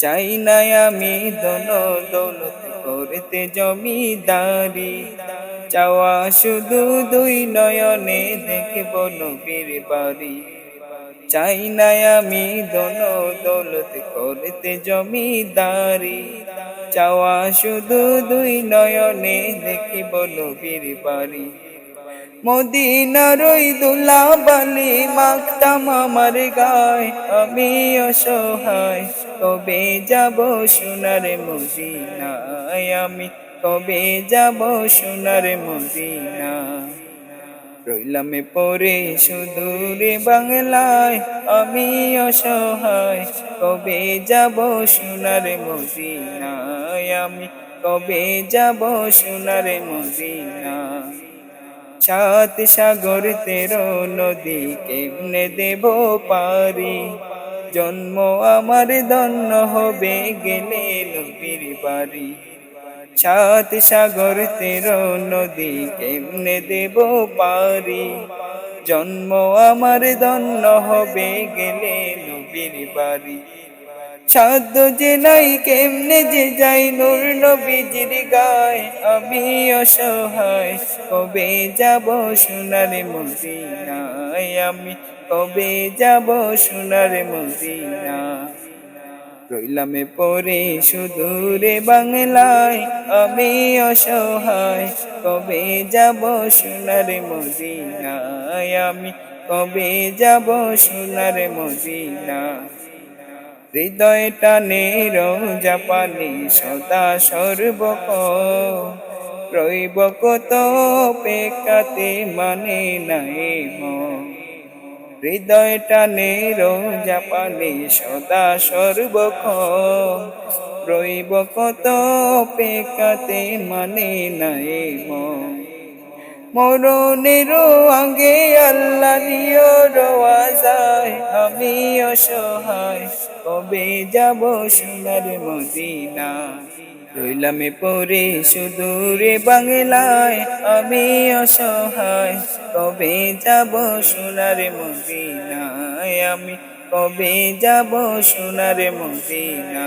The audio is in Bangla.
চাই না আমি দন দৌলত করতে জমিদারি। চাওয়া শুধু দুই নয়নে দেখব নবীর বাড়ি। চাই না আমি দন দৌলত করতে জমিদারি। চাওয়া শুধু দুই নয়নে দেখিব নবীর বাড়ি। মদিনার ওই দুলা বালি মাখতাম আমার গায়। আমি অসহায়, কবে যাব সোনার মদিনায়? আমি কবে যাব সোনার মদিনা রইলামে পরে সুদূরে বাংলায়। আমি অসহায়, কবে যাব সোনার মদিনায়? আমি কবে যাব সোনার মদিনা সাত সাগর তেরো নদী কেমনে দেব পারি? জন্ম আমার দন্য হবে গেলে নবীর বাড়ি। সাত সাগর তেরো নদী কেমনে দেব পারি? জন্ম আমার দন্য হবে গেলে নবীর বাড়ি। সাধ্য যে নাই, কেমনে যে যাই নূর নবীজির গায় আমি অসহায়। কবে যাব সোনার মদিনায়? আমি কবে যাব সোনার মদিনা রইলামে পরে সুদূরে বাংলায়, আমি অসহায়। কবে যাব সোনার মদিনায়? আমি কবে যাব সোনার মদিনা হৃদয় টানে জাপানি সদা সর্বক। রইব কত পেকাতে মানে নাই হৃদয় টানে জাপানি সদা সর্বক। রইব কত পেকাতে মানে নাই মন মরণের আগে আল্লাহ নিয় রোয়া যায় আমি অসহায় কবে যাব সোনার মদিনা? রইলামে পরে সুদূরে বাংলায় আমি অসহায় কবে যাব সোনার মদিনায়? আমি কবে যাব সোনার মদিনা?